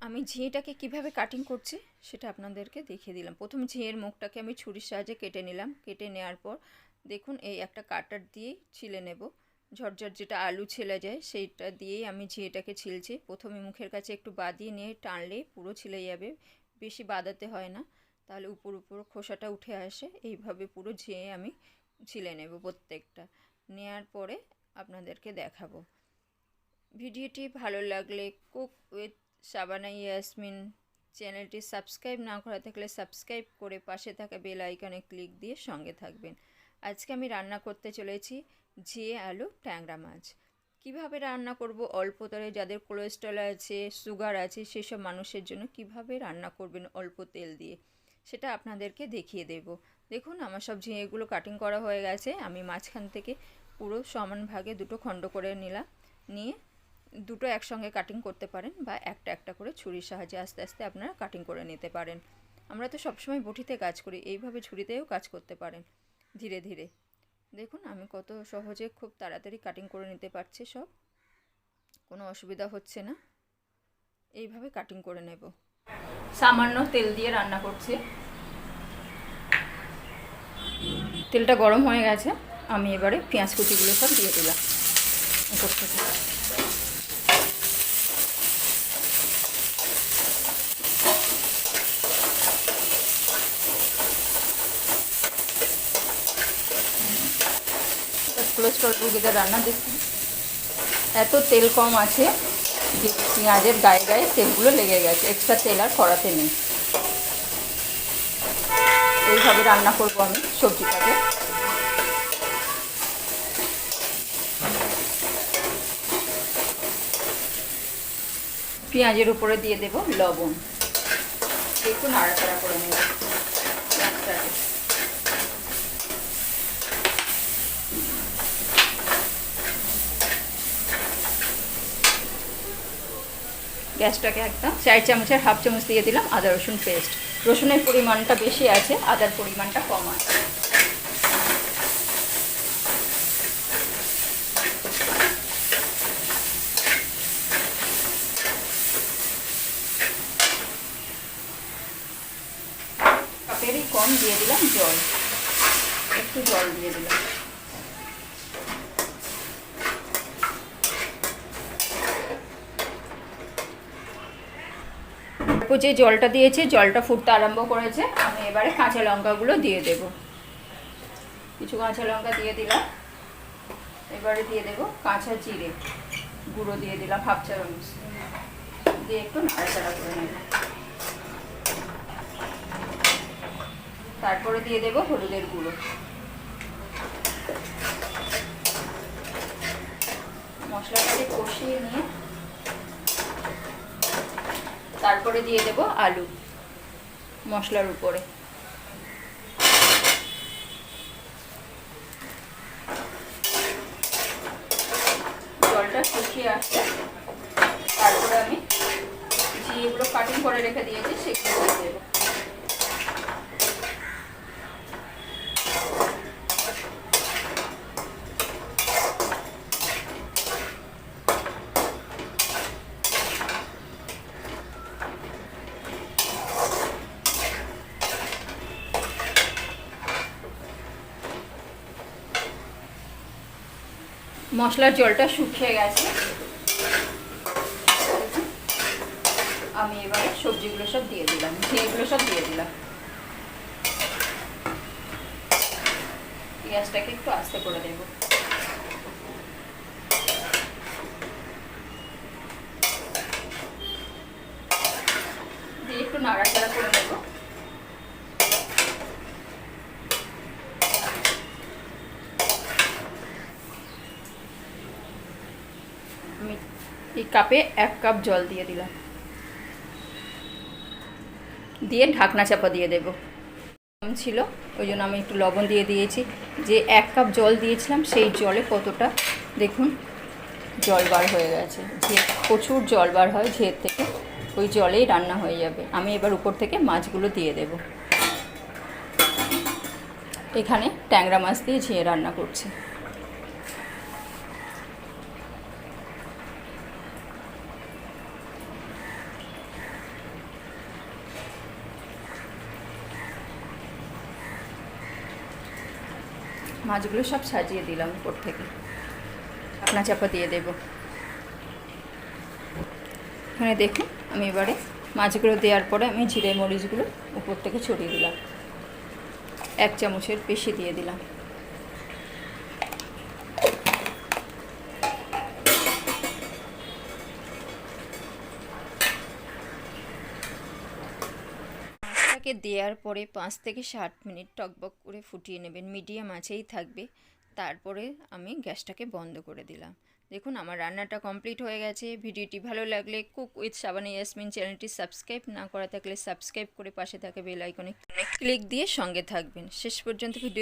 আমি ঝিঁয়েটাকে কীভাবে কাটিং করছি সেটা আপনাদেরকে দেখিয়ে দিলাম। প্রথম ঝিঁয়ের মুখটাকে আমি ছুরির সাহায্যে কেটে নিলাম। কেটে নেওয়ার পর দেখুন, এই একটা কাটার দিয়েই ছিলে নেব। ঝরঝর যেটা আলু ছেলে যায়, সেইটা দিয়েই আমি ঝিঁয়েটাকে ছিলছি। প্রথমে মুখের কাছে একটু বাদিয়ে নিয়ে টানলে পুরো ছিলে যাবে। বেশি বাদাতে হয় না। তাহলে উপর উপর খোসাটা উঠে আসে। এইভাবে পুরো ঝিঁয়ে আমি ছিলে নেব প্রত্যেকটা। নেয়ার পরে আপনাদেরকে দেখাবো। ভিডিওটি ভালো লাগলে কুক উইথ সাবানা ইয়াসমিন চ্যানেলটি সাবস্ক্রাইব না করা থাকলে সাবস্ক্রাইব করে পাশে থাকা বেল আইকনে ক্লিক দিয়ে সঙ্গে থাকবেন। আজকে আমি রান্না করতে চলেছি ঝিয়ে আলু ট্যাংরা মাছ। কীভাবে রান্না করব? অল্প তরে যাদের কোলেস্ট্রল আছে সুগার আছে, সেসব মানুষের জন্য কীভাবে রান্না করবেন অল্প তেল দিয়ে, সেটা আপনাদেরকে দেখিয়ে দেব। দেখুন, আমার সব ঝিঙেগুলো কাটিং করা হয়ে গেছে। আমি মাঝখান থেকে পুরো সমান ভাগে দুটো খণ্ড করে নিলাম। নিয়ে দুটো একসঙ্গে কাটিং করতে পারেন বা একটা একটা করে ছুরির সাহায্যে আস্তে আস্তে আপনারা কাটিং করে নিতে পারেন। আমরা তো সবসময় বটিতে কাজ করি, এইভাবে ছুরিতেও কাজ করতে পারেন, ধীরে ধীরে। দেখুন, আমি কত সহজে খুব তাড়াতাড়ি কাটিং করে নিতে পারছি সব। কোনো অসুবিধা হচ্ছে না। এইভাবে কাটিং করে নেব। সামান্য তেল দিয়ে রান্না করছি। তেলটা গরম হয়ে গেছে। আমি এবারে পেঁয়াজ কুচিগুলো সব দিয়ে দিলাম। কোলেস্ট্রল রুগীদের রান্না দেখুন এত তেল কম আছে যে পেঁয়াজের গায়ে গায়ে তেলগুলো লেগে গেছে। এক্সট্রা তেল আর কড়াতে নেই। এইভাবে রান্না করব আমি সবজিটাকে। পেঁয়াজের উপরে দিয়ে দেব লবণ। একটু নাড়াচাড়া করে নেব। গ্যাসটাকে একদম চার চামচের হাফ চামচ দিয়ে দিলাম আদা রসুন পেস্ট। রসুনের পরিমাণটা বেশি আছে, আদার পরিমাণটা কম আছে। কম দিয়ে দিলাম জল। একটু জল দিয়ে দিলাম। অল্প যে জলটা দিয়েছি, জলটা ফুটতে আরম্ভ করেছে, আমি এবারে কাঁচা লঙ্কাগুলো দিয়ে দেব। কিছু কাঁচা লঙ্কা দিয়ে দিলাম। এবারে দিয়ে দেব কাঁচা জিরে গুঁড়ো দিয়ে দিলাম হাফ চামচ। দিয়ে একটু নাড়াচাড়া করে নেব। তারপরে দিয়ে দেব হলুদের গুঁড়ো। মশলাটাকে কষিয়ে নিয়ে তারপরে দিয়ে দেব আলু মশলার উপরে। জলটা শুকিয়ে আসছে। তারপরে আমি যেগুলো কাটিং করে রেখে দিয়েছি সেগুলো দিয়ে দেবো। মশলার জলটা শুকিয়ে গেছে। আমি এবারে সবজিগুলো সব দিয়ে দিলাম এগুলো সব দিয়ে দিলাম। পেঁয়াজটাকে একটু আস্তে করে দেব। দিয়ে একটু নাড়াচাড়া করে নেব আমি এই কাপে এক কাপ জল দিয়ে দিলাম। দিয়ে ঢাকনা চাপা দিয়ে দেব। কম ছিল, ওই জন্য আমি একটু লবণ দিয়ে দিয়েছি। যে এক কাপ জল দিয়েছিলাম, সেই জলে কতটা দেখুন জল বার হয়ে গেছে। যে প্রচুর জল বার হয় ঝিয়ের থেকে, ওই জলেই রান্না হয়ে যাবে। আমি এবার উপর থেকে মাছগুলো দিয়ে দেব। এখানে ট্যাংরা মাছ দিয়ে ঝিয়ে রান্না করছি। মাছগুলো সব সাজিয়ে দিলাম উপর থেকে। ঢাকনা চাপা দিয়ে দেব। এখানে দেখুন, আমি এবারে মাছগুলো দেওয়ার পরে আমি জিরে মরিচগুলো উপর থেকে ছড়িয়ে দিলাম। এক চামচের বেশি দিয়ে দিলাম। মাছটাকে দেওয়ার পরে পাঁচ থেকে ষাট মিনিট টকবক করে ফুটিয়ে নেবেন। মিডিয়াম আছেই থাকবে। তারপরে আমি গ্যাসটাকে বন্ধ করে দিলাম। দেখুন, আমার রান্নাটা কমপ্লিট হয়ে গেছে। ভিডিওটি ভালো লাগলে কুক উইথ সাবানি ইয়াসমিন চ্যানেলটি সাবস্ক্রাইব না করা থাকলে সাবস্ক্রাইব করে পাশে থাকা বেল আইকনে ক্লিক দিয়ে সঙ্গে থাকবেন। শেষ পর্যন্ত ভিডিও